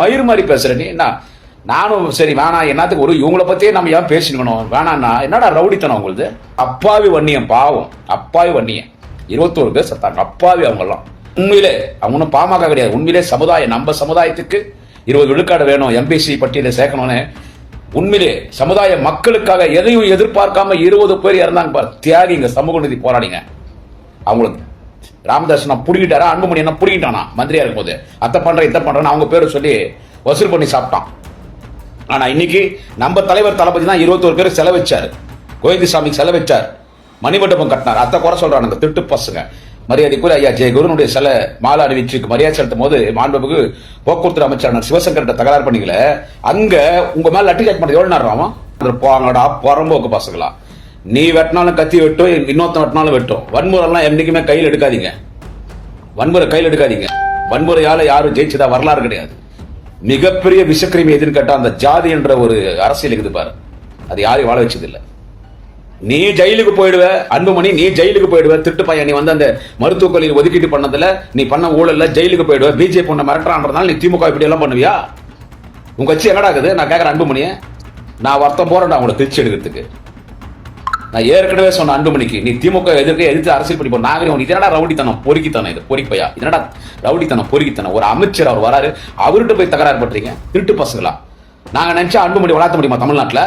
மயிர் மாதிரி பேசுற நீ. என்ன? நானும் சரி வேணாம் என்னத்துக்கு ஒரு இவங்கள பத்தியே நம்ம ஏன் பேசிக்கணும் வேணாம்னா என்னடா ரவுடித்தனம் உங்களுது? அப்பாவி வன்னியம் பாவம். அப்பாவி வன்னியம். இருபத்தோரு பேர் செத்தாங்க. அப்பாவி அவங்கெல்லாம். உண்மையிலே அவங்க ஒன்றும் பாமக கிடையாது. உண்மையிலே சமுதாயம் நம்ம சமுதாயத்துக்கு இருபது விழுக்காடு வேணும். எம்பிசி பட்டியலை சேர்க்கணும்னு. உண்மையிலே சமுதாய மக்களுக்காக எதையும் எதிர்பார்க்காம இருபது பேர் இறந்தாங்க தியாகி தியாகிங்க சமூக நிதி போராடிங்க அவங்களுக்கு ராமதாஸ் நான் புடிக்கிட்டாரா அன்புமணி என்ன புடிக்கிட்டானா மந்திரியா இருக்கும்போது. அத்தை பண்றேன் இத்தை பண்றேன்னு அவங்க பேரை சொல்லி வசூல் பண்ணி சாப்பிட்டான். ஆனா இன்னைக்கு நம்ம தலைவர் தளபதி தான் இருபத்தோரு பேர் செலவச்சாரு. கோவிந்தசாமி செலவிச்சார். மணிமண்டபம் கட்டினார். அத்தை குறை சொல்றானுங்க திட்டு பசங்க. மரியாதைக்குரிய ஐயா ஜெய குருனுடைய சில மாலை அணிவிச்சுக்கு மரியாதை செலுத்தும் போது மாண்புமிகு போக்குவரத்து அமைச்சர் சிவசங்கர்கிட்ட தகராறு பண்ணிக்கல. அங்க உங்க மேல லட்டி சார்ஜ் பண்ணது எவ்வளவு நேரம் ஆகும்? போங்கடா புறம்போக்கு பசங்களா? நீ வெட்டினாலும் கத்தி வெட்டும் இன்னொருத்தன் வெட்டினாலும் வெட்டும். வன்முறைலாம் என்றைக்குமே கையில் எடுக்காதீங்க. வன்முறை கையில் எடுக்காதீங்க. வன்முறையால் யாரும் ஜெயிச்சதா வரலாறு கிடையாது. மிகப்பெரிய விஷக்கிருமி எதுன்னு கேட்டால் அந்த ஜாதி என்ற ஒரு அரசியல் இருக்குது பாரு. அது யாரையும் வாழ வச்சதில்லை. நீ ஜெயிலுக்கு போயிடுவ அன்புமணி நீ ஜெயிலுக்கு போயிடுவ திட்டு பையன் நீ வந்து அந்த மருத்துவக் கல்லூரி ஒதுக்கீட்டு பண்ணதுல நீ பண்ண ஊழல்ல ஜெயிலுக்கு போயிடுவ பிஜேபி பொண்ணை மிரட்டுறான்றதுனால நீ திமுக இப்படி எல்லாம் பண்ணுவியா? உங்க கட்சி என்னடா இருக்குது? நான் கேட்குறேன் அன்புமணியை. நான் வருத்தம் போறேன்டா உங்களை திருச்சி எடுக்கிறதுக்கு. நான் ஏற்கனவே சொன்ன அன்புமணிக்கு நீ திமுக எதிர்க்க எதிர்த்து அரசியல் படிப்போம் நாகரிகம் இது என்னடா ரவுடித்தனம் பொறுக்கித்தனம் இது? பொறிப்பையா என்னடா ரவுடித்தனம் பொறுக்கித்தனம்? ஒரு அமைச்சர் அவர் வராரு அவர்கிட்ட போய் தகராறு பண்றீங்க? திருட்டு பசங்களா? நாங்க நினைச்சா அன்புமணி வளர்த்த முடியுமா தமிழ்நாட்டுல?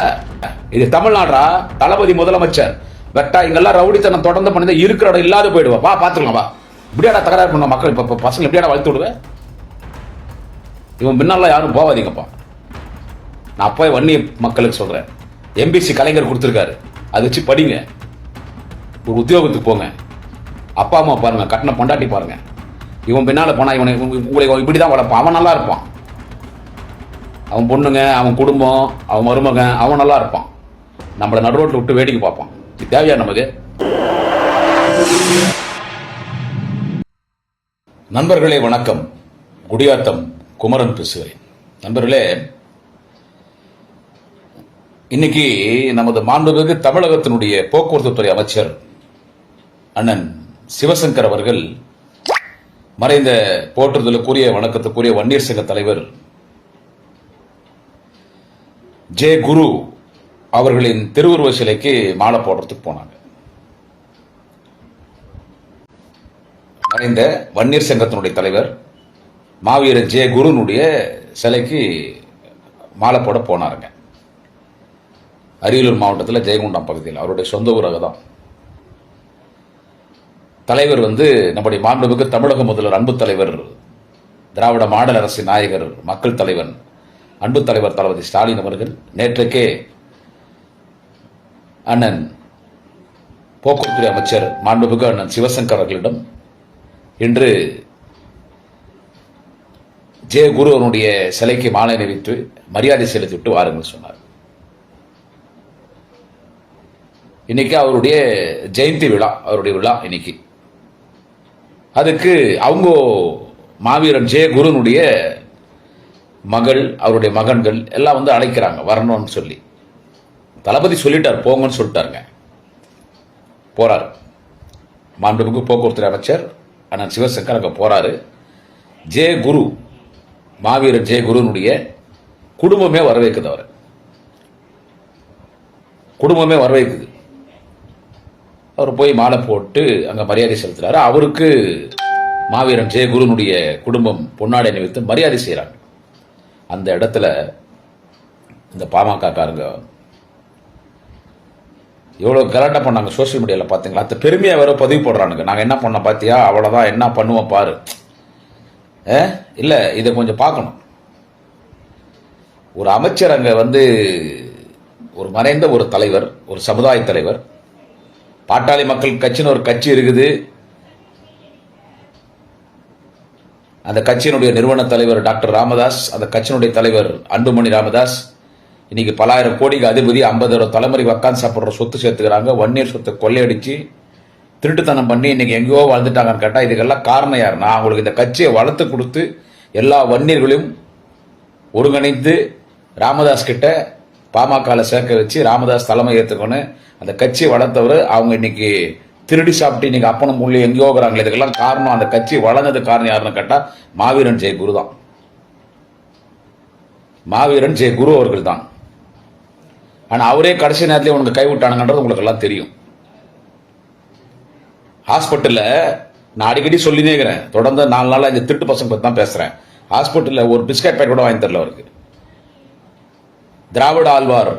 இது தமிழ்நாடா தளபதி முதலமைச்சர். வெட்டா இங்கெல்லாம் ரவுடித்தனம் தொடர்ந்து பண்ணி இருக்கிற இடம் இல்லாத போயிடுவா. வா பாத்துக்கலாம் வா. இப்படியாடா தகராறு பண்ண மக்கள்? இப்ப பசங்க எப்படியாடா வளர்த்து விடுவேன் இவன் பின்னால யாரும் போவாதீங்கப்பா நான் அப்பவே வன்னி மக்களுக்கு சொல்றேன். எம்பிசி கலைஞர் கொடுத்துருக்காரு. அதை வச்சு படிங்க. ஒரு உத்தியோகத்துக்கு போங்க. அப்பா அம்மா பாருங்க கட்டின பொண்டாட்டி பாருங்க. இவன் பின்னால் போனால் இவனை உங்களை இப்படிதான் வளர்ப்பான். அவன் நல்லா இருப்பான். அவன் பொண்ணுங்க அவன் குடும்பம் அவன் மருமகன் அவன் நல்லா இருப்பான். நம்மளை நடுரோட்டில் விட்டு வேடிக்கை பார்ப்பான். இது தேவையா நமக்கு? நண்பர்களே வணக்கம். குடியாத்தம் குமரன் பேசுகிறேன். நண்பர்களே இன்னைக்கு நமது மாண்புமிகு தமிழகத்தினுடைய போக்குவரத்து துறை அமைச்சர் அண்ணன் சிவசங்கர் அவர்கள் மறைந்த போற்றுதலுக்குரிய வணக்கத்துக்குரிய வன்னியர் சங்க தலைவர் ஜே குரு அவர்களின் திருவுருவ சிலைக்கு மாலை போடுறதுக்கு போனாங்க. மறைந்த வன்னியர் சங்கத்தினுடைய தலைவர் மாவீரர் ஜே குருனுடைய சிலைக்கு மாலை போட போனாருங்க. அரியலூர் மாவட்டத்தில் ஜெயங்கொண்டம் பகுதியில் அவருடைய சொந்த ஊராக தான் தலைவர் வந்து நம்முடைய மாண்புமிகு தமிழக முதல்வர் அன்பு தலைவர் திராவிட மாடல் அரசின் நாயகர் மக்கள் தலைவன் அன்பு தலைவர் தளபதி ஸ்டாலின் அவர்கள் நேற்றுக்கே அண்ணன் போக்குவரத்துறை அமைச்சர் மாண்புமிகு அண்ணன் சிவசங்கர் அவர்களிடம் இன்று ஜெய குரு அவனுடைய சிலைக்கு மாலை அணிவித்து மரியாதை செலுத்திவிட்டு வாருங்கள் சொன்னார். இன்னைக்கு அவருடைய ஜெயந்தி விழா அவருடைய விழா இன்னைக்கு. அதுக்கு அவங்க மாவீரன் ஜெயகுருனுடைய மகள் அவருடைய மகன்கள் எல்லாம் வந்து அழைக்கிறாங்க வரணும்னு சொல்லி. தளபதி சொல்லிட்டார் போங்கன்னு சொல்லிட்டாருங்க. போறாரு. மாண்புமிகு போக்குவரத்து அமைச்சர் அண்ணன் சிவசங்கர் அங்கே போறாரு. ஜே குரு மாவீரன் ஜெய குருனுடைய குடும்பமே வரவேற்குது அவர். குடும்பமே வரவேற்குது. அவர் போய் மாலை போட்டு அங்கே மரியாதை செலுத்துறாரு. அவருக்கு மாவீரன் ஜெயகுருனுடைய குடும்பம் பொன்னாடை அணிவித்து மரியாதை செய்கிறாங்க அந்த இடத்துல இந்த பாமக காரங்க எவ்வளோ கலாட்டா பண்ணாங்க சோஷியல் மீடியாவில் பார்த்தீங்களா அந்த பெருமையாக வேற பதிவு போடுறானுங்க. நாங்கள் என்ன பண்ணோம் பார்த்தியா அவ்வளோதான் என்ன பண்ணுவோம் பாரு. ஏ இல்லை இதை கொஞ்சம் பார்க்கணும். ஒரு அமைச்சர் அங்கே வந்து ஒரு மறைந்த ஒரு தலைவர் ஒரு சமுதாய தலைவர் பாட்டாளி மக்கள் கட்சின்னு ஒரு கட்சி இருக்குது. அந்த கட்சியினுடைய நிறுவன தலைவர் டாக்டர் ராமதாஸ் அந்த கட்சியினுடைய தலைவர் அன்புமணி ராமதாஸ். இன்னைக்கு பலாயிரம் கோடிக்கு அதிபதி ஐம்பதாயிரம் தலைமுறை உக்காந்து சாப்பிட்ற சொத்து சேர்த்துக்கிறாங்க. வன்னியர் சொத்தை கொள்ளையடிச்சு திருட்டுத்தனம் பண்ணி இன்னைக்கு எங்கேயோ வாழ்ந்துட்டாங்கன்னு கேட்டால் இதுக்கெல்லாம் காரணம் யார்? நான் அவங்களுக்கு இந்த கட்சியை வளர்த்து கொடுத்து எல்லா வன்னியர்களையும் ஒருங்கிணைந்து ராமதாஸ் கிட்ட பாமகவில் சேர்க்க வச்சு ராமதாஸ் தலைமை ஏற்றுக்கணும் அந்த கட்சியை வளர்த்தவர் அவங்க இன்னைக்கு திருடி சாப்பிட்டு இன்னைக்கு அப்பனும் புள்ளி எங்கேயோ இருக்கிறாங்களே இதுக்கெல்லாம் காரணம் அந்த கட்சி வளர்ந்தது காரணம் யாருன்னு கேட்டால் மாவீரன் ஜெய குரு தான். மாவீரன் ஜெய குரு அவர்கள் தான். ஆனால் அவரே கடைசி நேரத்தில் உனக்கு கைவிட்டானுங்கன்றது உங்களுக்கு எல்லாம் தெரியும். ஹாஸ்பிட்டலில் நான் அடிக்கடி சொல்லினே இருக்கிறேன். தொடர்ந்து நாலு நாளாக இந்த திருட்டு பசங்க பற்றி தான் பேசுகிறேன் ஹாஸ்பிட்டலில் ஒரு பிஸ்கட் பேக்கெட் கூட வாங்கி தரல அவருக்கு. திராவிட ஆழ்வார்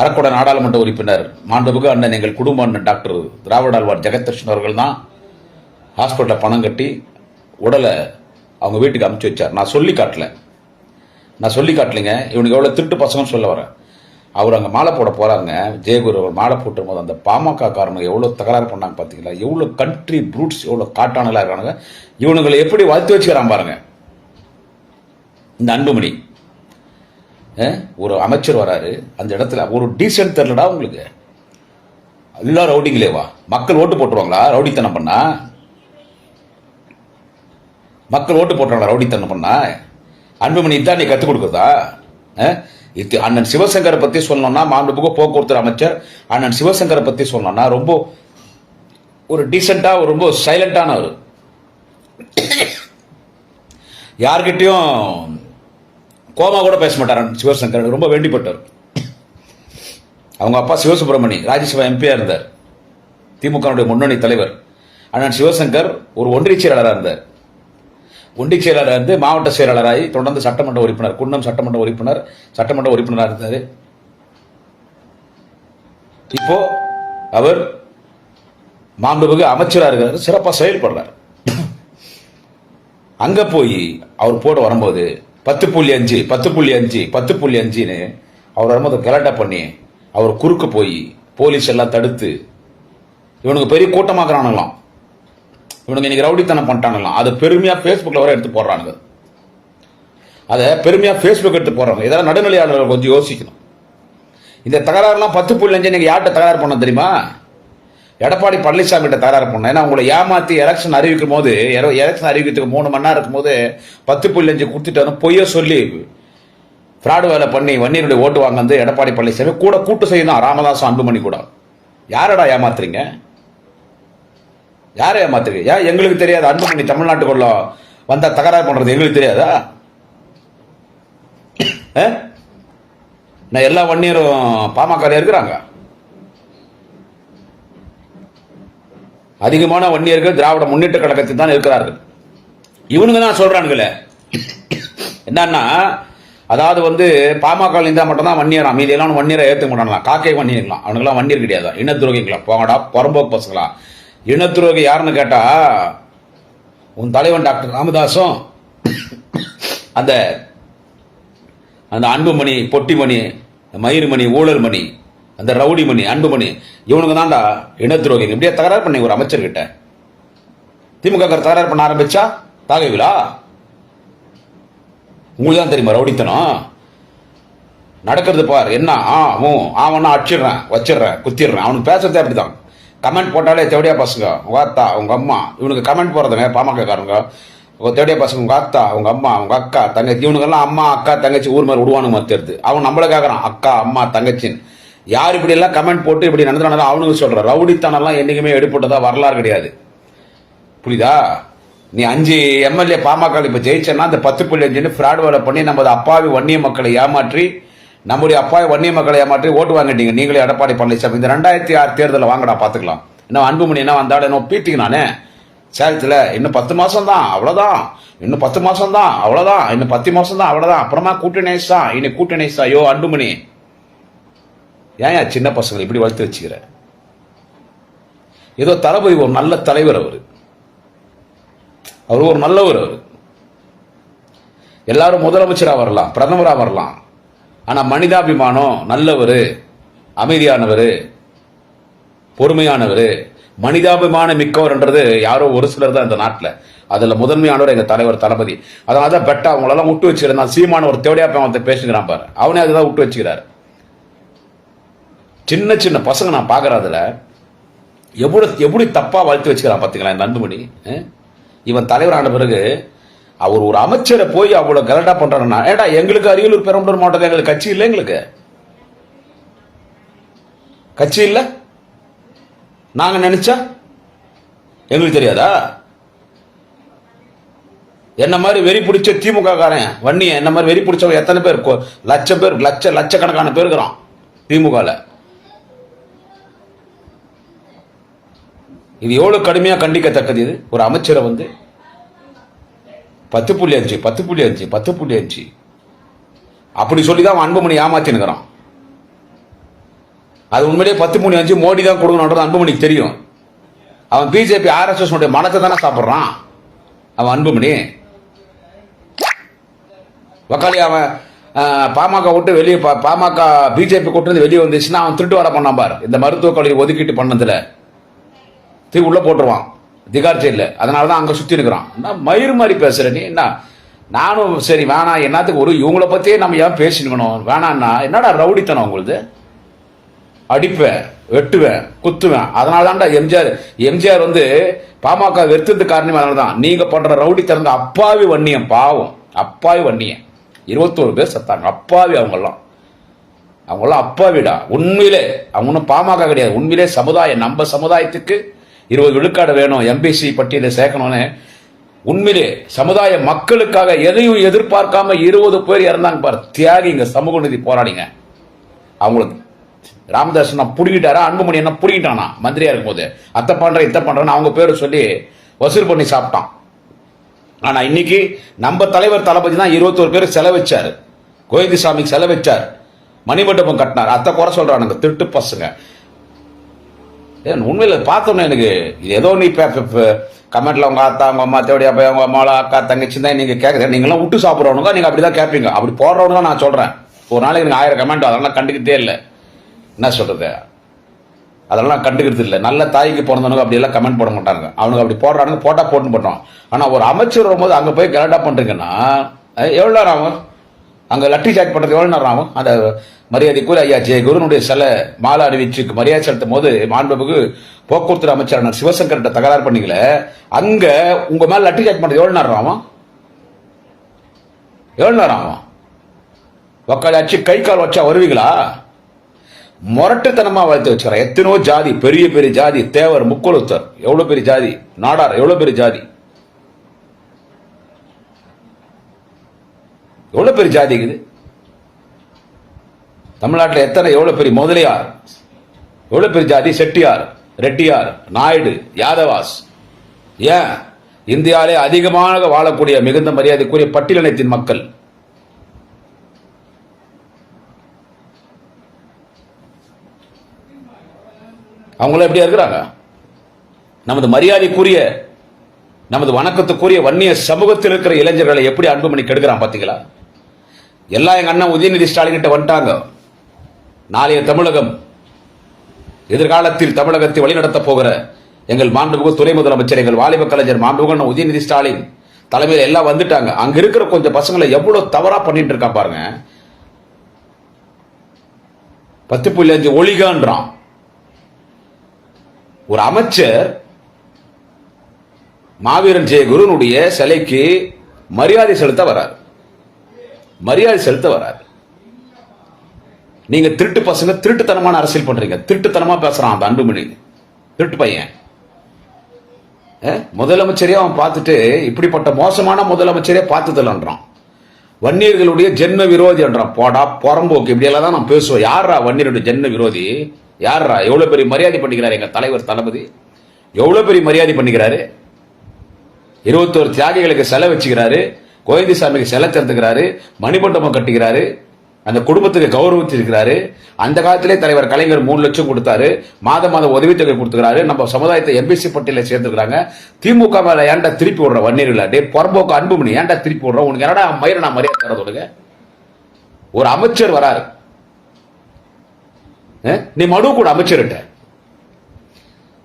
அரக்கோட நாடாளுமன்ற உறுப்பினர் மாண்புமிகு அண்ணன் எங்கள் குடும்ப அண்ணன் டாக்டர் திராவிட ஆழ்வார் ஜெகதர்ஷன் அவர்கள் தான் ஹாஸ்பிட்டலில் பணம் கட்டி உடலை அவங்க வீட்டுக்கு அமுச்சு வச்சார். நான் சொல்லி காட்டல. நான் சொல்லி காட்டலைங்க. இவனுக்கு எவ்வளோ திருட்டு பசங்கன்னு சொல்ல வரேன். அவர் அங்கே மாலை போட போகிறாங்க ஜெயகுரு அவர் மாலை போட்டும் போது அந்த பாமக காரணம் எவ்வளோ தகராறு பண்ணாங்க பார்த்தீங்களா எவ்வளோ கண்ட்ரி ப்ரூட்ஸ் எவ்வளோ காட்டானலாக இருக்கானுங்க. இவனுங்களை எப்படி வாழ்த்து வச்சுக்கிறான் பாருங்க. இந்த அன்புமணி. ஒரு அமைச்சர் வராரு. அந்த இடத்துல ஒரு டீசென்ட் தெரிலடா உங்களுக்கு. எல்லாம் ரவுடிங்களேவா மக்கள் ஓட்டு போட்டுருவாங்களா? ரவுடித்தனம் பண்ணா? மக்கள் ஓட்டு போட்டுறாங்களா ரவுடித்தனம் பண்ணா? அன்புமணி இதான் நீ கற்றுக் கொடுக்குறதா? இது அண்ணன் சிவசங்கரை பற்றி சொல்லணும்னா மாண்புமிகு போக்குவரத்து அமைச்சர் அண்ணன் சிவசங்கரை பற்றி சொல்லணும்னா ரொம்ப ஒரு டீசெண்டாக ரொம்ப சைலண்டானவர் யார்கிட்டையும் கோமா கூட பேச மாட்டார் சிவசங்கர். ரொம்ப வேண்டிப்பட்டவர். அவங்க அப்பா சிவசுப்பிரமணி ராஜ்யசபா எம்பியாக இருந்தார். திமுகனுடைய முன்னணி தலைவர். ஆனால் சிவசங்கர் ஒரு ஒன்றிய செயலாளராக இருந்தார். ஒன்றிய செயலாளராக இருந்து மாவட்ட செயலாளராகி தொடர்ந்து சட்டமன்ற உறுப்பினர் குன்னம் சட்டமன்ற உறுப்பினர் சட்டமன்ற உறுப்பினராக இருந்தார். இப்போ அவர் மாண்புமிகு அமைச்சராக இருக்கிறார் சிறப்பாக செயல்படுறார். அங்கே போய் அவர் போட வரும்போது பத்து புள்ளி அஞ்சு பத்து புள்ளி அஞ்சு பத்து புள்ளி அஞ்சுன்னு அவர் வரும்போது கலாட்டா பண்ணி அவர் குறுக்க போய் போலீஸ் எல்லாம் தடுத்து இவனுக்கு பெரிய கூட்டமாக்குறானுங்களாம். இவனுங்க இன்னைக்கு ரவுடித்தனம் பண்ணிட்டானுங்களாம். அதை பெருமையாக ஃபேஸ்புக்கில் வர எடுத்து போடுறானுங்க. அதை பெருமையாக ஃபேஸ்புக் எடுத்து போடுறாங்க. இதெல்லாம் நடுநிலையாளர்கள் கொஞ்சம் யோசிக்கணும். இந்த தகராறுலாம் பத்து புள்ளி அஞ்சு நீங்கள் யார்கிட்ட தகராறு பண்ண தெரியுமா? எடப்பாடி பழனிசாமி கிட்ட தயாராக பண்ண ஏன்னா உங்களை ஏமாத்தி எலெக்ஷன் அறிவிக்கும் போது எலெக்ஷன் அறிவிக்கிறதுக்கு மூணு மணி நேரம் இருக்கும்போது பத்து புள்ளி அஞ்சு கொடுத்துட்டு வந்து பொய்ய சொல்லி ஃப்ராடு வேலை பண்ணி வன்னியருடைய ஓட்டு வாங்க வந்து எடப்பாடி பழனிசாமி கூட கூட்டு செய்யணும் ராமதாசம் அன்புமணி கூட. யாரடா ஏமாத்துறீங்க? யாரை ஏமாத்துறீங்க? ஏன் எங்களுக்கு தெரியாது? அன்புமணி தமிழ்நாட்டுக்குள்ள வந்தா தகராறு பண்றது எங்களுக்கு தெரியாதா? ஆ? நான் எல்லா வன்னியரும் பாமக இருக்கிறாங்க. அதிகமான வன்னியர்கள் திராவிட முன்னேற்ற கழகத்தில் தான் இருக்கிறார்கள். இவனுங்க தான் சொல்கிறானுங்களே என்னன்னா அதாவது வந்து பாமக இருந்தால் மட்டும்தான் வன்னியர் அமைதியெல்லாம் வன்னியரை ஏற்றுக்க மாட்டாங்களா காக்கை வன்னியர்களாம். அவனுங்களாம் வன்னியர் கிடையாது? இனத்துரோகிங்களா போங்கடா புறம்போக்கு பசங்களா? இனத்துரோகி யாருன்னு கேட்டா உன் தலைவன் டாக்டர் ராமதாசும் அந்த அந்த அன்புமணி பொட்டிமணி மயிர்மணி ஊழல்மணி அந்த ரவுடி மணி அன்புமணி இவனுக்கு தான்டா இன துரோகிங்க. இப்படியே தகராறு பண்ணி ஒரு அமைச்சர்கிட்ட. திமுக தகராறு பண்ண ஆரம்பிச்சா தாகவிலா உங்களுக்கு தான் தெரியுமா ரவுடித்தனம்? நடக்கிறது பார் என்ன? ஆ ஓ ஆவன்னா அடிச்சிடுறேன் வச்சிடுறேன் குத்திடுறேன். அவனுக்கு பேசுறதே அப்படிதான். கமெண்ட் போட்டாலே தேவடியா பசங்க உங்க அத்தா உங்க அம்மா இவனுக்கு கமெண்ட் போடுறதுங்க பாமக காரங்க. உங்க தேவடியா பசங்க உங்க அத்தா உங்க அம்மா உங்க அக்கா தங்கச்சி இவனுக்கெல்லாம் அம்மா அக்கா தங்கச்சி ஊர் மாதிரி விடுவானுங்க தெரியுது அவன் நம்மள கேட்கறான் அக்கா அம்மா தங்கச்சின்னு. யார் இப்படி எல்லாம் கமெண்ட் போட்டு இப்படி நடந்துறானோ அவனுக்கு சொல்றான் ரவுடித்தனம்லாம் என்றைக்குமே எடுப்பட்டதா வரலாறு கிடையாது. புரியுதா? நீ அஞ்சு எம்எல்ஏ பாமக இப்போ ஜெயிச்சேன்னா அந்த பத்து புள்ளி அஞ்சுன்னு ஃப்ராட் வேலை பண்ணி நமது அப்பாவி வன்னிய மக்களை ஏமாற்றி நம்முடைய அப்பாவி வன்னிய மக்களை ஏமாற்றி ஓட்டு வாங்கிட்டீங்க. நீங்களே எடப்பாடி பழனிசாமி. இந்த ரெண்டாயிரத்தி ஆறு தேர்தலில் வாங்கடா பார்த்துக்கலாம் இன்னும் அன்புமணி என்ன வந்தாலும் இன்னும் பீட்டிங்க நானே? சேலத்தில் இன்னும் பத்து மாதம் தான் அவ்வளோதான் இன்னும் பத்து மாதம் தான் அவ்வளோதான் இன்னும் பத்து மாதம் தான் அவ்வளோதான் அப்புறமா கூட்டணி தான் இன்னும் கூட்டணி ஐயோ அன்புமணி. ஏன் சின்ன பசங்களை இப்படி வளர்த்து வச்சுக்கிற? ஏதோ தளபதி ஒரு நல்ல தலைவர் அவர். அவர் ஒரு நல்லவர் அவர். எல்லாரும் முதலமைச்சராக வரலாம் பிரதமராக வரலாம். ஆனா மனிதாபிமானம் நல்லவர் அமைதியானவர் பொறுமையானவர் மனிதாபிமான மிக்கவர்ன்றது யாரோ ஒரு சிலர் தான் இந்த நாட்டில். அதுல முதன்மையானவர் எங்க தலைவர் தளபதி. அதனால தான் பெட்டா அவங்களெல்லாம் விட்டு வச்சுக்கிறேன் நான் சீமான ஒரு தேவடியா அவன் பேசுகிறான் பாரு. அவனே அதுதான் விட்டு வச்சுக்கிறாரு. சின்ன சின்ன பசங்க நான் பார்க்குறதுல எப்படி எப்படி தப்பாக வளர்த்து வச்சுக்கிறான் பார்த்துக்கலாம் இந்த அன்புமணி இவன் தலைவரான பிறகு அவர் ஒரு அமைச்சரை போய் அவ்வளோ கலட்டா பண்றாருன்னா ஏடா எங்களுக்கு அரியலூர் பெரம்பலூர் மாவட்டத்தில் எங்களுக்கு கட்சி இல்லை எங்களுக்கு? கட்சி இல்லை? நாங்கள் நினைச்சா? எங்களுக்கு தெரியாதா? என்ன மாதிரி வெறி பிடிச்ச திமுக காரன் வன்னிய என்ன மாதிரி வெறி பிடிச்சவங்க எத்தனை பேர்? லட்சம் பேர் லட்ச லட்சக்கணக்கான பேர் இருக்கிறான் திமுகவில் இது எவ்வளவு கடுமையா கண்டிக்கத்தக்கது இது? ஒரு அமைச்சரை வந்து பத்து புள்ளி அஞ்சு பத்து புள்ளி அஞ்சு பத்து புள்ளி அஞ்சு. அப்படி சொல்லி தான் அவன் அன்புமணி ஏமாத்தினுக்கிறான் அது உண்மையிலேயே பத்து புள்ளி அஞ்சு மோடி தான் கொடுக்கணுன்றது அன்புமணிக்கு தெரியும். அவன் பிஜேபி ஆர்எஸ்எஸ் உடைய மனத்தை தானே சாப்பிட்றான். அவன் அன்புமணி. வக்காலி அவன் பாமக விட்டு வெளியே பாமக பிஜேபி கூட்டு வெளியே வந்துச்சுன்னா அவன் திருட்டு வர பண்ணான் பார். இந்த மருத்துவக் கல்லூரி ஒதுக்கீட்டு பண்ணதில்லை தூக்கி உள்ள போட்டுருவான். திகார் ஜெயில அதனால தான் அங்கே சுற்றி இருக்கிறான். என்ன மயிறு மாதிரி பேசுகிற நீ? என்ன? நானும் சரி வேணாம் என்னத்துக்கு ஒரு இவங்கள பற்றியே நம்ம ஏன் பேசிக்கணும் வேணான்னா என்னடா ரவுடித்தனம் உங்களுது? அடிப்பேன் வெட்டுவேன் குத்துவேன். அதனால தான்டா எம்ஜிஆர் எம்ஜிஆர் வந்து பாமக வெறுத்தது காரணமே அதனால தான் நீங்கள் பண்ணுற ரவுடி திறந்த அப்பாவி வன்னியம் பாவம். அப்பாவி வன்னியம். இருபத்தோரு பேர் செத்தாங்க. அப்பாவி அவங்கெல்லாம். அவங்களாம் அப்பாவிடா. உண்மையிலே அவங்க ஒன்றும் பாமக கிடையாது. உண்மையிலே சமுதாயம் நம்ம சமுதாயத்துக்கு இருபது விழுக்காடு வேணும் எம்பிசி பட்டியலை சேர்க்கணும்னு. உண்மையிலே சமுதாய மக்களுக்காக எதையும் எதிர்பார்க்காம இருபது பேர் இறந்தாங்க பார். தியாகிங்க சமூக நீதி போராடிங்க. அவங்களுக்கு ராமதாஸ் நான் புடிக்கிட்டாரா அன்புமணி என்ன புடிக்கிட்டானா மந்திரியா இருக்கும்போது. அத்தை பண்றேன் இத்தை பண்றேன்னு அவங்க பேரை சொல்லி வசூல் பண்ணி சாப்பிட்டான். ஆனா இன்னைக்கு நம்ம தலைவர் தளபதி தான் இருபத்தோரு பேர் செலவச்சாரு. கோவிந்தசாமிக்கு செலவச்சார். மணிமண்டபம் கட்டினார். அத்தை குறை சொல்றானுங்க. திருட்டு பசங்க. ஏன் உண்மையில பார்த்தோன்னே எனக்கு இது ஏதோ நீ கமெண்ட்ல உங்க அத்தா உங்க அம்மா தேவடி அப்பா உங்க அம்மாவா அக்கா தங்கச்சி தான் நீங்க கேட்குறேன் நீங்களாம் விட்டு சாப்பிட்றவனுங்க நீங்க அப்படிதான் கேட்பீங்க அப்படி போடுறவனுங்க நான் சொல்றேன். ஒரு நாளைக்கு எனக்கு ஆயிரம் கமெண்ட் அதெல்லாம் கண்டுக்கிட்டே இல்லை. என்ன சொல்றது? அதெல்லாம் கண்டுக்கிறது இல்லை. நல்ல தாய்க்கு பிறந்தவனுக்கு அப்படி எல்லாம் கமெண்ட் போட மாட்டாங்க அவனுக்கு அப்படி போடுறானுங்க போட்டா போட்டுன்னு போட்டோம் ஆனால் ஒரு அமைச்சர் வரும்போது அங்கே போய் கரெக்டாக பண்ணுறீங்கன்னா எவ்வளோ நேரம் ஆகும்? அங்கே லட்டி சாட் பண்றது எவ்வளவு நேரம் ஆகும்? அந்த மரியாதைக்குரிய ஐயா ஜெய குருனுடைய சிலை மாலை அணிவிச்சு மரியாதை செலுத்தும் போது மாண்புக்கு போக்குவரத்து அமைச்சரான சிவசங்கர்கிட்ட தகராறு பண்ணிக்கல. அங்க உங்க மேல லட்டி சாட் பண்றது எவ்வளவு நேரம் ஆகும்? எவ்வளவு நேரம் ஆகும்? உக்காச்சி கை கால் வச்சா வருவீங்களா? முரட்டுத்தனமா வளர்த்து வச்சுக்கிறேன். எத்தனையோ ஜாதி பெரிய பெரிய ஜாதி தேவர் முக்குழுத்தர் எவ்வளவு பெரிய ஜாதி நாடார் எவ்வளவு பெரிய ஜாதி. எவ்வளவு பெரிய ஜாதி இது? தமிழ்நாட்டில் எத்தனை எவ்வளவு பெரிய முதலியார்? எவ்வளவு பெரிய ஜாதி? செட்டியார் ரெட்டியார் நாயுடு யாதவாஸ். ஏன்? இந்தியாவிலே அதிகமாக வாழக்கூடிய மிகுந்த மரியாதைக்குரிய பட்டியலினத்தின் மக்கள். அவங்கள எப்படியா இருக்கிறாங்க? நமது மரியாதைக்குரிய நமது வணக்கத்துக்குரிய வன்னிய சமூகத்தில் இருக்கிற இளைஞர்களை எப்படி அன்புமணி கெடுக்கிறான் பார்த்தீங்களா எல்லாம் எங்கள் அண்ணன் உதயநிதி ஸ்டாலின் கிட்ட வந்துட்டாங்க. நாளைய தமிழகம் எதிர்காலத்தில் தமிழகத்தை வழிநடத்தப் போகிற எங்கள் மாண்புமிகு துணை முதலமைச்சர் எங்கள் வாலிப கலைஞர் மாண்புமிகு அண்ணன் உதயநிதி ஸ்டாலின் தலைமையில் எல்லாம் வந்துட்டாங்க. அங்கே இருக்கிற கொஞ்சம் பசங்களை எவ்வளோ தவறாக பண்ணிட்டு இருக்கான் பாருங்க. பத்து புள்ளி அஞ்சு ஒளிகான்றான். ஒரு அமைச்சர் மாவீரன் ஜெயகுருனுடைய சிலைக்கு மரியாதை செலுத்த வரார் மரியாதை செலுத்த வராது. நீங்க திருட்டு பசங்க திருட்டுத்தனமான அரசியல் பண்றீங்க. திருட்டுத்தனமா பேசுறான் அந்த அன்புமணி திருட்டு பையன். அஹ், முதலமைச்சரே அவன் பார்த்துட்டு இப்படிப்பட்ட மோசமான முதலமைச்சரே பார்த்ததில்லன்றான். வன்னியர்களுடைய ஜென்ம விரோதி என்றான். போடா புறம்போக்கு. இப்படியெல்லாம் தான் நான் பேசுவேன். யாரா வன்னியருடைய ஜென்ம விரோதி? யாரா எவ்வளவு பெரிய மரியாதை பண்ணிக்கிறாரு எங்க தலைவர் தளபதி? எவ்வளவு பெரிய மரியாதை பண்ணிக்கிறாரு? இருபத்தோரு தியாகிகளுக்கு செலை வச்சுக்கிறாரு கோவிந்தசாமிக்கு செலை திறந்துக்கிறாரு மணிமண்டபம் கட்டுகிறாரு அந்த குடும்பத்துக்கு கௌரவிச்சிருக்கிறாரு. அந்த காலத்திலே தலைவர் கலைஞர் மூணு லட்சம் கொடுத்தாரு. மாதம் மாதம் உதவித்தொகை கொடுத்துக்கிறாரு. நம்ம சமுதாயத்தை எம்பிசி பட்டியல சேர்த்துக்கிறாங்க. திமுக மேல ஏன்டா திருப்பி விடுற வன்னியர்கள டே புறம்போக்கு அன்புமணி ஏன்டா திருப்பி விடுறோம் உனக்கு என்னடா மயிரை நான் மரியாதை தரது ஒரு அமைச்சர் வராரு. நீ மனு கூட அமைச்சர்கிட்ட.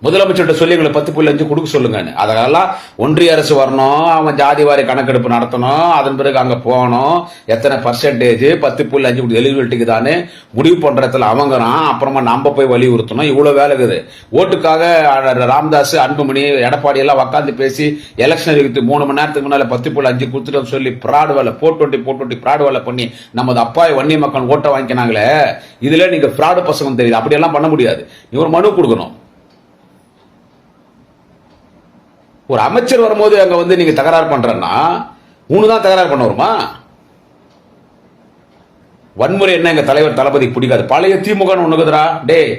முதலமைச்சர்கிட்ட சொல்லி எங்களை பத்து புள்ளி அஞ்சு கொடுக்க சொல்லுங்கன்னு. அதெல்லாம் ஒன்றிய அரசு வரணும் அவன் ஜாதி வாரி கணக்கெடுப்பு நடத்தணும் அதன் பிறகு அங்க போகணும். எத்தனை பர்சன்டேஜ் பத்து புள்ளி அஞ்சு எலிஜிபிலிட்டிக்கு தானே முடிவு பண்ற இடத்துல அவங்கறான் அப்புறமா நம்ம போய் வலியுறுத்தணும். இவ்வளவு வேலை இருக்குது. ஓட்டுக்காக ராம்தாஸ் அன்புமணி எடப்பாடி எல்லாம் உக்காந்து பேசி எலெக்ஷன் இருக்குது மூணு மணி நேரத்துக்கு முன்னால பத்து புள்ளி அஞ்சு கொடுத்துட்டு சொல்லி பிராடு வேலை போட்டு டுவெண்ட்டி பிராடு வேலை பண்ணி நமது அப்பாய் வன்னிய மக்கள் ஓட்டை வாங்கினாங்களே இதுல நீங்க பிராடு பசங்க தெரியுது. அப்படியெல்லாம் பண்ண முடியாது. நீ ஒரு மனு கொடுக்கணும். ஒரு அமைச்சர் வரும்போது அங்க வந்து நீங்க தகராறு பண்றேன்னா உனக்கு தான் தகராறு பண்ண வருமா? வன்முறை என்ன எங்க தலைவர் தளபதி பிடிக்காது. பழைய திமுக ஒண்ணுக்குதுரா டேய்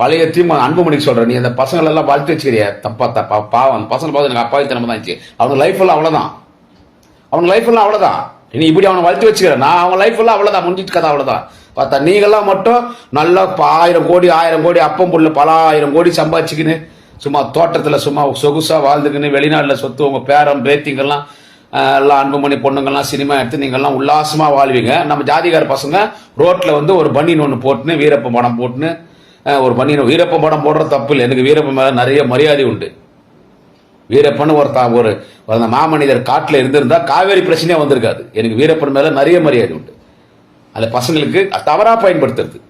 பழைய திமுக அன்புமணிக்கு சொல்ற நீ அந்த பசங்களை எல்லாம் வளர்த்து வச்சுக்கிறிய. தப்பா தப்பா பாவம். அந்த பசங்க பார்த்து எனக்கு அப்பாவி தனமா தான் இருந்துச்சு. அவங்க லைஃப் எல்லாம் அவ்வளவுதான். அவங்க லைஃப் எல்லாம் அவ்வளவுதான். நீ இப்படி அவனை வளர்த்து வச்சுக்கிற. நான் அவன் லைஃப் எல்லாம் அவ்வளவுதான். முடிஞ்சிட்டு கதை அவ்வளவுதான். பார்த்தா நீங்களாம் மட்டும் நல்லா ஆயிரம் கோடி ஆயிரம் கோடி அப்பம் புள்ள பல ஆயிரம் கோடி சம்பாதிச்சுக்கின்னு சும்மா தோட்டத்தில் சும்மா சொகுசாக வாழ்ந்துக்கின்னு வெளிநாட்டில் சொத்து உங்கள் பேரம் பேத்திங்கெல்லாம் எல்லாம் அன்புமணி பொண்ணுங்கெல்லாம் சினிமா எடுத்து நீங்கள்லாம் உல்லாசமாக வாழ்வீங்க. நம்ம ஜாதிகார பசங்க ரோட்டில் வந்து ஒரு பனியன் ஒன்று போட்டுன்னு வீரப்ப படம் போட்டுன்னு ஒரு பனியன் வீரப்ப படம் போடுற தப்பு இல்லை. எனக்கு வீரப்ப மேலே நிறைய மரியாதை உண்டு. வீரப்பன் ஒரு தா- ஒரு அந்த மாமனிதர் காட்டில் இருந்திருந்தால் காவேரி பிரச்சனையே வந்திருக்காது. எனக்கு வீரப்பன் மேலே நிறைய மரியாதை உண்டு. அந்த பசங்களுக்கு தவறாக பயன்படுத்துறது.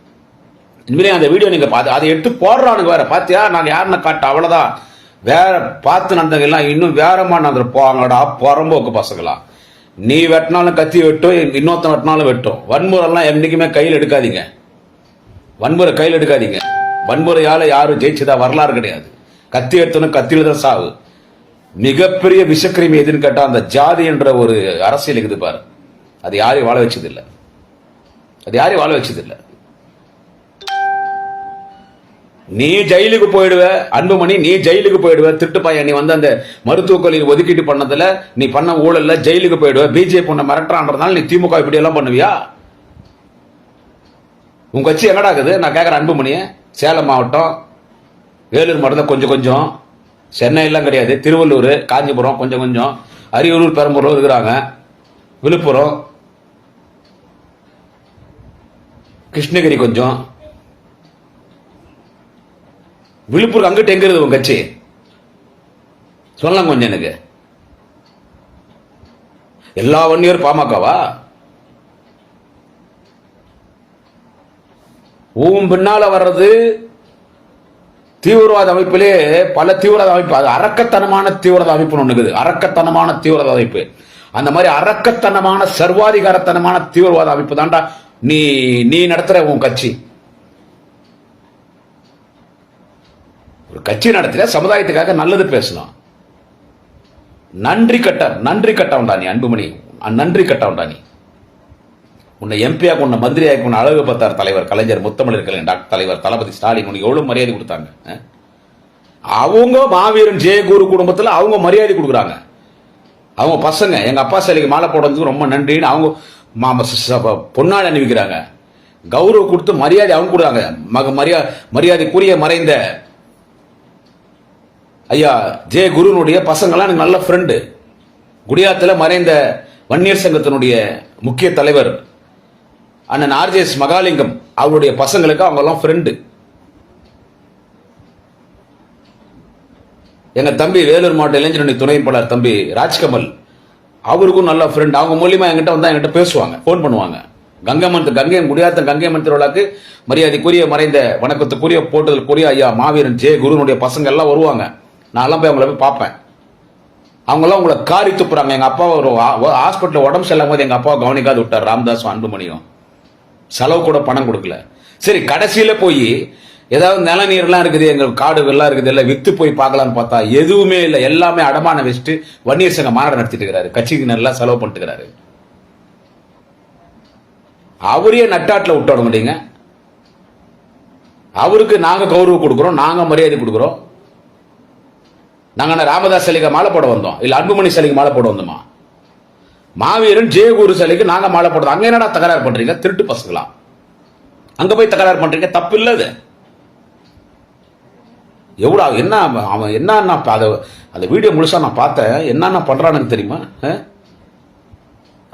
இனிமேல் அந்த வீடியோ நீங்கள் பார்த்து அதை எடுத்து போடுறானுங்க வேற. பார்த்தியா நான் யாருன்னு காட்ட அவ்வளோதான் வேற பார்த்து நடந்தவங்க எல்லாம் இன்னும் வேறமா நடந்து போவாங்கடா. புறம்போக்கு பசங்களா. நீ வெட்டினாலும் கத்தி வெட்டும் இன்னொருத்தன் வெட்டினாலும் வெட்டும். வன்முறைலாம் என்றைக்குமே கையில் எடுக்காதீங்க. வன்முறை கையில் எடுக்காதீங்க. வன்முறையால் யாரும் ஜெயிச்சதா வரலாறு கிடையாது. கத்தி எடுத்தனும் கத்தியில் தான் சாவு. மிகப்பெரிய விஷக்கிருமி எதுன்னு கேட்டால் அந்த ஜாதி என்ற ஒரு அரசியல் இருக்குது பாரு. அது யாரையும் வாழ வச்சதில்லை. அது யாரையும் வாழ வச்சதில்லை. நீ ஜெயிலுக்கு போயிடுவ அன்புமணி நீ ஜெயிலுக்கு போயிடுவ திட்டு பையன். நீ வந்து அந்த மருத்துவக் கல்லூரி ஒதுக்கீட்டு பண்ணதுல நீ பண்ண ஊழல்ல ஜெயிலுக்கு போயிடுவ. பிஜேபி உன்னை மிரட்டான்றதுனால நீ திமுக இப்படி எல்லாம் பண்ணுவியா? உங்க கட்சி எங்கடா இருக்குது? நான் கேட்குறேன் அன்புமணிய சேலம் மாவட்டம் வேலூர் மாவட்டம் கொஞ்சம் கொஞ்சம். சென்னையெல்லாம் கிடையாது திருவள்ளூர் காஞ்சிபுரம் கொஞ்சம் கொஞ்சம். அரியலூர் பெரம்பூரில் இருக்கிறாங்க. விழுப்புரம் கிருஷ்ணகிரி கொஞ்சம். விழுப்புரம் அங்கிட்டு எங்க இருக்குது உங்க கட்சி? சொல்லலாம் கொஞ்சம் எனக்கு. எல்லா வன்னியரும் பாமகவா? உன் பின்னால வர்றது தீவிரவாத அமைப்பிலே பல தீவிரவாத அமைப்பு. அது அரக்கத்தனமான தீவிரவாத அமைப்பு ஒண்ணுக்குது அறக்கத்தனமான அரக்கத்தனமான தீவிரவாத அமைப்பு. அந்த மாதிரி அரக்கத்தனமான சர்வாதிகாரத்தனமான தீவிரவாத அமைப்பு தான்டா. நீ நீ நடத்துற உன் கட்சி. ஒரு கட்சி நடத்தின சமுதாயத்துக்காக நல்லது பேசலாம். நன்றி கட்ட நன்றி கட்டவன்டா நீ அன்புமணி. நன்றி கட்டவன்டா நீ. உன்னை எம்பியாக உன்னை மந்திரியாக உன்னை அழகு பார்த்தார் தலைவர் கலைஞர் முத்தமிழர் கலைஞர் டாக்டர் தலைவர் தளபதி ஸ்டாலின் உனக்கு எவ்வளவு மரியாதை கொடுத்தாங்க அவங்க மாவீரன் ஜெயகுரு குடும்பத்தில் அவங்க மரியாதை கொடுக்குறாங்க. அவங்க பசங்க எங்க அப்பா சிலைக்கு மாலை போடுறதுக்கு ரொம்ப நன்றின்னு அவங்க மா- ச- அணிவிக்கிறாங்க. கௌரவம் கொடுத்து மரியாதை அவங்க கொடுக்குறாங்க. மக மரியா மரியாதைக்குரிய மறைந்த ஐயா ஜெய குருனுடைய பசங்களாம் எனக்கு நல்ல ஃப்ரெண்டு குடியாத்தில் மறைந்த வன்னியர் சங்கத்தினுடைய முக்கிய தலைவர் அண்ணன் ஆர்ஜேஎஸ் மகாலிங்கம் அவருடைய பசங்களுக்கு அவங்கெல்லாம் ஃப்ரெண்டு எங்கள் தம்பி வேலூர் மாவட்ட இளைஞரணி துணை தம்பி ராஜ்கமல் அவருக்கும் நல்ல ஃப்ரெண்ட் அவங்க மூலியமாக என்கிட்ட வந்தால் என்கிட்ட பேசுவாங்க ஃபோன் பண்ணுவாங்க. கங்கமன் கங்கை குடியாத்த கங்கைமன் திருவிழாக்கு மரியாதைக்குரிய மறைந்த வணக்கத்துக்குரிய போட்டுதலுக்குரிய ஐயா மாவீரன் ஜெய குருனுடைய பசங்க எல்லாம் வருவாங்க. நான்லாம் போய் அவங்கள போய் பார்ப்பேன். அவங்கெல்லாம் உங்களை காரி துப்புறாங்க. எங்கள் அப்பா ஒரு ஹாஸ்பிட்டலில் உடம்பு செல்லும் போது எங்கள் அப்பாவை கவனிக்காது விட்டார் ராம்தாஸ் அன்புமணியும். செலவு கூட பணம் கொடுக்கல. சரி கடைசியில் போய் ஏதாவது நிலநீர்லாம் இருக்குது எங்க காடுகள்லாம் இருக்குது எல்லாம் வித்து போய் பார்க்கலாம்னு பார்த்தா எதுவுமே இல்லை. எல்லாமே அடமான வச்சுட்டு வன்னியர் சங்க மாநாடு நடத்திட்டு இருக்கிறாரு. கட்சிக்கு நல்லா செலவு பண்ணிட்டு இருக்கிறாரு. அவரையே நட்டாட்டில் விட்டு விட மாட்டீங்க அவருக்கு நாங்கள் கௌரவம் கொடுக்குறோம் நாங்கள் மரியாதை கொடுக்குறோம். நாங்கள் ராமதாஸ் சிலைக்கு மாலை போட வந்தோம். இல்லை அன்புமணி சிலைக்கு மாலை போட வந்தோமா? மாவீரன் ஜெயகுரு சிலைக்கு நாங்கள் மாலை போடுறோம். அங்கே என்னடா தகராறு பண்ணுறீங்க திருட்டு பசங்களா? அங்கே போய் தகராறு பண்ணுறீங்க தப்பு இல்லை அது. எவ்வளோ என்ன அவன் என்னன்னா அதை அந்த வீடியோ முழுசாக நான் பார்த்தேன். என்னென்ன பண்ணுறான்னு தெரியுமா?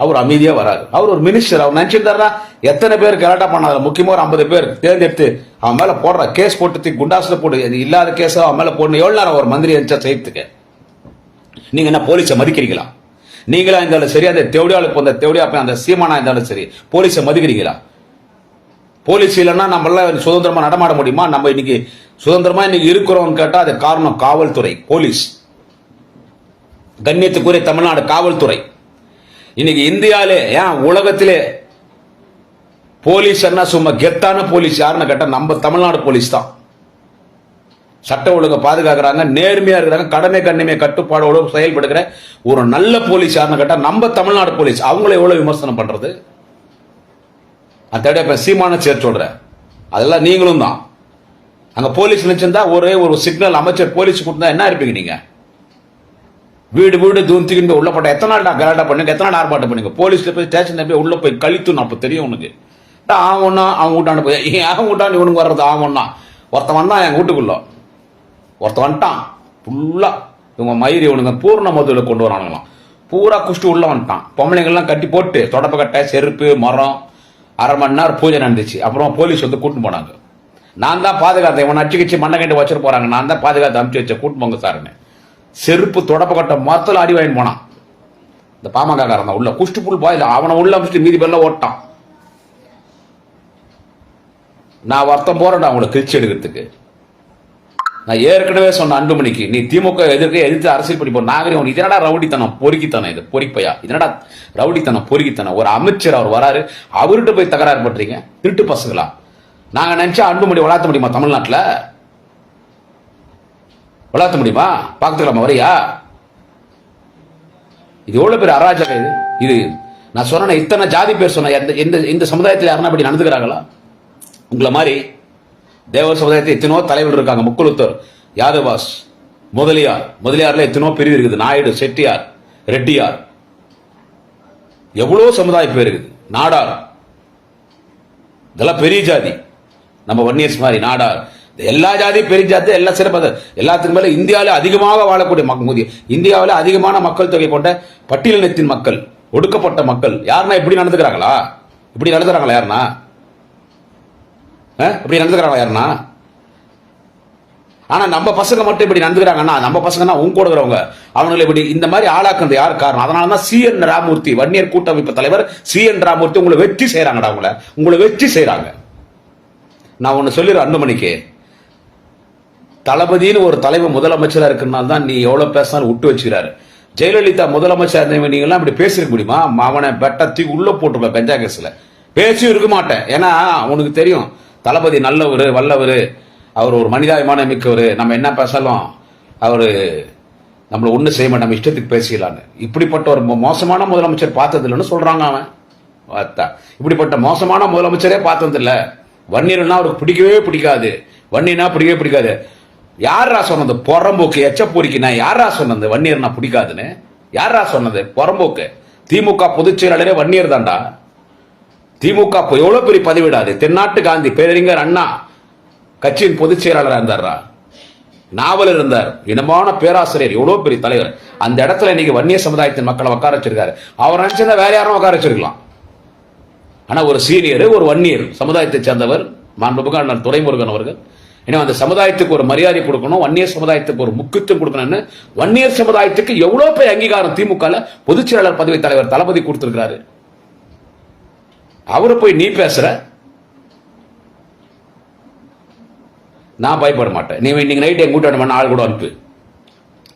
அவர் அமைதியாக வராரு. அவர் ஒரு மினிஸ்டர் அவர் நினைச்சிருந்தாரா எத்தனை பேர் கலாட்டா பண்ணாத முக்கியமாக ஒரு ஐம்பது பேர் தேர்ந்தெடுத்து அவன் மேலே போடுற கேஸ் போட்டு குண்டாசில் போட்டு இல்லாத கேஸ் அவன் மேலே போடணும் எவ்வளோ நேரம் ஒரு மந்திரி இருந்துச்சா செய்யறதுக்கு? நீங்கள் என்ன போலீஸை மதிக்கிறீங்களா? நீங்களா இருந்தாலும் சரி அந்த தெவடியாளுக்கு வந்த தேவடியா போய் அந்த சீமானா இருந்தாலும் சரி போலீஸை மதிக்கிறீங்களா? போலீஸ் இல்லைன்னா நம்மளால் சுதந்திரமாக நடமாட முடியுமா? நம்ம இன்னைக்கு சுதந்திரமாக இன்னைக்கு இருக்கிறோம்னு கேட்டால் அது காரணம் காவல்துறை போலீஸ் கண்ணியத்துக்குரிய தமிழ்நாடு காவல்துறை. இன்னைக்கு இந்தியாவிலே ஏன் உலகத்திலே போலீஸ் என்ன சும்மா கெத்தான போலீஸ் யாருன்னு கேட்டால் நம்ம தமிழ்நாடு போலீஸ் தான். சட்ட ஒழுங்கை பாதுகாக்கிறாங்க நேர்மையாக இருக்கிறாங்க கடமை கண்ணிமை கட்டுப்பாடோடு செயல்படுகிற ஒரு நல்ல போலீஸ் யாருன்னு கேட்டால் நம்ம தமிழ்நாடு போலீஸ். அவங்கள எவ்வளோ விமர்சனம் பண்ணுறது அந்த இப்போ சீமான சேர் சொல்கிறேன் அதெல்லாம் நீங்களும் தான். அங்கே போலீஸ் நினச்சிருந்தா ஒரே ஒரு சிக்னல் அமைச்சர் போலீஸ் கொடுத்தா என்ன இருப்பீங்க நீங்கள் வீடு வீடு தூந்திக்கிட்டு போய் உள்ள போட்ட எத்தனை நாள் கலாட்டா பண்ணுங்க? எத்தனை நாள் ஆர்ப்பாட்டம் பண்ணுங்க? போலீஸ்ல போய் ஸ்டேஷன்ல போய் உள்ள போய் கழித்து அப்ப தெரியும் உனக்கு. ஆவன்னா அவன் வீட்டாண்டு போய். ஏன் அவன் வீட்டாண்டு இவனுக்கு வர்றது ஆவன்னா ஒருத்தன் வந்தான் என் வீட்டுக்குள்ள. ஒருத்தன் வந்துட்டான். ஃபுல்லா இவங்க மயிர் இவனுங்க பூர்ண மதுவில் கொண்டு வரானுங்களாம். பூரா குஷ்டு உள்ள வந்துட்டான். பொம்பளைங்கள்லாம் கட்டி போட்டு தொடப்ப கட்டை செருப்பு மரம் அரை மணி நேரம் பூஜை நடந்துச்சு. அப்புறம் போலீஸ் வந்து கூட்டின்னு போனாங்க. நான் தான் பாதுகாத்தேன். இவன் அடிச்சு கிச்சு மண்ணை கண்டு வச்சுட்டு போறாங்க. நான் தான் பாதுகாத்து அமுச்சு வச்ச கூட்டு போங்க சாருன்னு. செருப்பு தொடப்ப கட்ட மொத்தத்தில் அடி வாங்கி போனான். இந்த பாமகக்காரன் தான். உள்ள குஷ்டு புல் பாயில் அவனை உள்ள அமைச்சிட்டு மீதி பேர்ல ஓட்டான். நான் வருத்தம் போறேன்டா அவங்கள கிழிச்சு எடுக்கிறதுக்கு. நான் ஏற்கனவே சொன்ன அன்புமணிக்கு நீ திமுக எதிர்க்க எதிர்த்து அரசியல் பண்ணி நாகரிகம் இது என்னடா ரவுடித்தனம் பொறுக்கித்தனம் இது? பொறிப்பையா? இதனடா என்னடா ரவுடித்தனம் பொறுக்கித்தனம்? ஒரு அமைச்சர் அவர் வராரு அவர்கிட்ட போய் தகராறு பண்றீங்க? திருட்டு பசங்களா? நாங்கள் நினைச்சா அன்புமணி வளர்த்த முடியுமா தமிழ்நாட்டில்? வளர்த்த முடியுமா? பார்த்துக்கலாமா வரையா? இது எவ்வளவு பேர் அராஜகம் இது? இது நான் சொன்ன இத்தனை ஜாதி பேர் சொன்ன எந்த இந்த இந்த சமுதாயத்தில் யாருன்னா அப்படி நடந்துக்கிறாங்களா? உங்களை மாதிரி தேவ சமுதாயத்தில் எத்தனோ தலைவர் இருக்காங்க. முக்குளுத்தர் யாதவாஸ் முதலியார். முதலியார்ல எத்தனோ பிரிவு இருக்குது. நாயுடு செட்டியார் ரெட்டியார். எவ்வளோ சமுதாய பேர் இருக்குது. நாடார். இதெல்லாம் பெரிய ஜாதி. நம்ம வன்னியர்ஸ் மாதிரி நாடார். எல்லா ஜாதியும் பெரிய ஜாதி எல்லா சிறப்பு எல்லாத்துக்கும் மேல இந்தியாவில் அதிகமாக வாழக்கூடிய மக்கள் இந்தியாவில் அதிகமான மக்கள் தொகை கொண்ட பட்டியலினத்தின் மக்கள் ஒடுக்கப்பட்ட மக்கள் யாருன்னா இப்படி நடந்துக்கிறாங்களா? இப்படி நடந்துக்கிறாங்களா யாருன்னா? இப்படி நடந்துக்கிறாங்களா யாருன்னா? ஆனால் நம்ம பசங்க மட்டும் இப்படி நடந்துக்கிறாங்கன்னா நம்ம பசங்கன்னா உங்க கூட இருக்கிறவங்க அவங்களை இப்படி இந்த மாதிரி ஆளாக்குறது யார் காரணம்? அதனால தான் சி என் ராமூர்த்தி வன்னியர் கூட்டமைப்பு தலைவர் சி என் ராமூர்த்தி உங்களை வெற்றி செய்கிறாங்கடா அவங்கள உங்களை வெற்றி செய்கிறாங்க நான் ஒன்று சொல்லிடுறேன் அன்புமணிக்கு. தளபதினு ஒரு தலைவர் முதலமைச்சராக இருக்கிறனால தான் நீ எவ்வளோ பேசினாலும் விட்டு வச்சுக்கிறாரு. ஜெயலலிதா முதலமைச்சர் இருந்தவங்க நீங்களாம் இப்படி பேசிருக்க முடியுமா? அவனை பெட்டத்தி உள்ளே போட்டுருப்ப பெஞ்சா கேஸில். பேசியும் இருக்க மாட்டேன். ஏன்னா அவனுக்கு தெரியும் தளபதி நல்லவர் வல்லவர் அவர் ஒரு மனிதாபிமான மிக்கவர். நம்ம என்ன பேசலாம் அவர் நம்மளை ஒன்றும் செய்ய மாட்டோம் நம்ம இஷ்டத்துக்கு பேசிக்கலான்னு. இப்படிப்பட்ட ஒரு மோ- மோசமான முதலமைச்சர் பார்த்ததில்லன்னு சொல்கிறாங்க அவன். பார்த்தா இப்படிப்பட்ட மோசமான முதலமைச்சரே பார்த்ததில்லை. வன்னியர்னா அவருக்கு பிடிக்கவே பிடிக்காது. வன்னியனா பிடிக்கவே பிடிக்காது. யாரா சொன்னது? புறம்போக்கு எச்சப்பொறிக்கு நான் யாரா சொன்னது? வன்னியர்னா பிடிக்காதுன்னு. யாரா சொன்னது? புறம்போக்கு. திமுக பொதுச் செயலாளரே வன்னியர் தான்டா. திமுக எவ்வளவு பெரிய பதிவிடாது? தென்னாட்டு காந்தி பேரறிஞர் அண்ணா கட்சியின் பொதுச் செயலாளராக இருந்தார்ரா? நாவல் இருந்தார். இனமான பேராசிரியர். எவ்வளவு பெரிய தலைவர். அந்த இடத்துல இன்னைக்கு வன்னிய சமுதாயத்தின் மக்களை உட்கார வச்சிருக்காரு. அவர் நினைச்சிருந்தா வேற யாரும் உட்கார வச்சிருக்கலாம். ஆனா ஒரு சீனியர் ஒரு வன்னியர் சமுதாயத்தை சேர்ந்தவர் மாண்புமிகு அண்ணன் துரைமுருகன் அவர்கள். ஏன்னா அந்த சமுதாயத்துக்கு ஒரு மரியாதை கொடுக்கணும் வன்னியர் சமுதாயத்துக்கு ஒரு முக்கியத்துவம் கொடுக்கணும்னு வன்னியர் சமுதாயத்துக்கு எவ்வளோ பெரிய அங்கீகாரம் திமுக பொதுச் செயலாளர் பதவி தலைவர் தளபதி கொடுத்துருக்கிறாரு. அவரை போய் நீ பேசுற. நான் பயப்பட மாட்டேன். நீ இன்னைக்கு நைட்டு எங்க கூட்டம் ஆள் கூட அனுப்பு.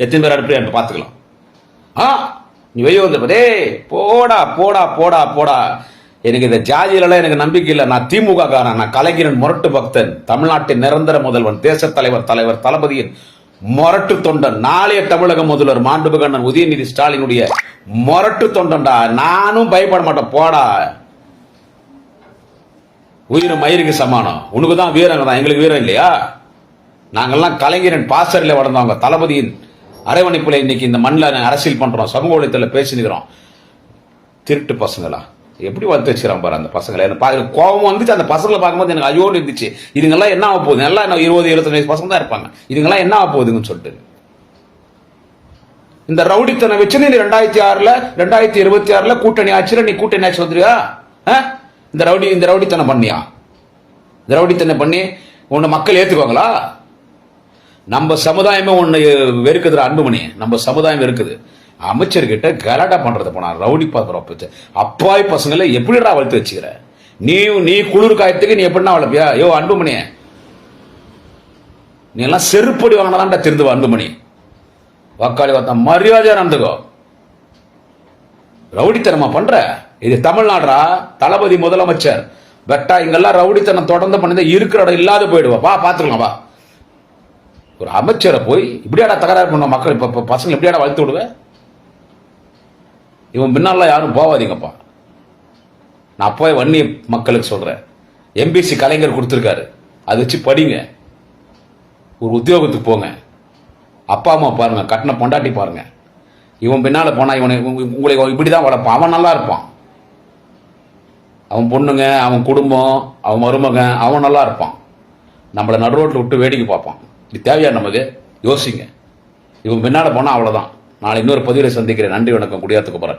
எத்தனை பேர் அனுப்பி அனுப்பி பார்த்துக்கலாம் ஆ நீ வெளியே வந்த போதே போடா போடா போடா போடா. எனக்கு இந்த ஜாதியிலலாம் எனக்கு நம்பிக்கை இல்லை. நான் திமுக காரன் நான் கலைஞரின் முரட்டு பக்தன் தமிழ்நாட்டின் நிரந்தர முதல்வன் தேச தலைவர் தலைவர் தளபதியின் முரட்டு தொண்டன் நாளைய தமிழக முதல்வர் மாண்புமிகு உதயநிதி ஸ்டாலினுடைய முரட்டு தொண்டன்டா. நானும் பயப்பட மாட்டேன். போடா. உயிரும் மயிருக்கு சமானம். உனக்கு தான் வீரங்க தான். எங்களுக்கு வீரம் இல்லையா? நாங்கள்லாம் கலைஞரின் பாசரில் வளர்ந்தவங்க. தளபதியின் அரவணைப்புல இன்னைக்கு இந்த மண்ணில் அரசியல் பண்றோம். சமூக ஊழியத்தில் பேசினுக்கிறோம். திருட்டு பசங்களா? எப்படி வளர்த்து வச்சுக்கிறான் பாரு அந்த பசங்களை? எனக்கு பார்க்க கோபம் வந்துச்சு. அந்த பசங்களை பார்க்கும்போது எனக்கு ஐயோன்னு இருந்துச்சு. இதுங்கெல்லாம் என்ன ஆக போகுது? எல்லாம் என்ன இருபது இருபத்தஞ்சு வயசு பசங்க தான் இருப்பாங்க. இதுங்கெல்லாம் என்ன ஆக போகுதுன்னு சொல்லிட்டு. இந்த ரவுடித்தனை வச்சு நீ ரெண்டாயிரத்தி ஆறுல ரெண்டாயிரத்தி இருபத்தி ஆறுல கூட்டணி ஆச்சுல நீ கூட்டணி ஆச்சு வந்துருக்கா ஆ? இந்த ரவுடி இந்த ரவுடித்தனை பண்ணியா? இந்த ரவுடித்தனை பண்ணி உன்னை மக்கள் ஏற்றுக்குவாங்களா நம்ம சமுதாயமே ஒன்று வெறுக்குதுற அன்புமணி. நம்ம சமுதாயம் இருக்குது அமைச்சர்கிட்ட கலாட்டா பண்றது போனா ரவுடி பாத்திரம் அப்பாய் பசங்களை எப்படிடா வளர்த்து வச்சுக்கிற? நீ நீ குளிர் காயத்துக்கு நீ எப்படின்னா வளர்ப்பியா? யோ அன்புமணி. நீ எல்லாம் செருப்படி வாங்கினாதான்டா திருந்து அன்புமணி. வக்காளி வார்த்தை மரியாதையா நடந்துக்கோ. ரவுடித்தனமா பண்ற? இது தமிழ்நாடுறா தளபதி முதலமைச்சர். வெட்டா இங்கெல்லாம் ரவுடித்தனம் தொடர்ந்து பண்ணி இருக்கிற இடம் இல்லாத போயிடுவா. வா பாத்துக்கலாம் வா. ஒரு அமைச்சரை போய் இப்படியாடா தகராறு பண்ண மக்கள் இப்போ பசங்களை பசங்க எப்படியாடா வளர்த்து விடுவேன் இவன் பின்னால யாரும் போவாதீங்கப்பா. நான் அப்போ வன்னி மக்களுக்கு சொல்கிறேன் எம்பிசி கலைஞர் கொடுத்துருக்காரு. அதை வச்சு படிங்க. ஒரு உத்தியோகத்துக்கு போங்க. அப்பா அம்மா பாருங்க. கட்டின பொண்டாட்டி பாருங்க. இவன் பின்னால் போனால் இவனை உங்களை உங்களை இப்படிதான் வளர்ப்பான். அவன் நல்லா இருப்பான். அவன் பொண்ணுங்க அவன் குடும்பம் அவன் மருமகன் அவன் நல்லா இருப்பான். நம்மளை நடு ரோட்டில் விட்டு வேடிக்கை பார்ப்பான். இது தேவையா நமக்கு? யோசிங்க. இவன் பின்னால் போனால் அவ்வளோதான் நாளை இன்னொரு பதிவில் சந்திக்கிறேன். நன்றி வணக்கம். குடியாத்துக்கு போறேன்.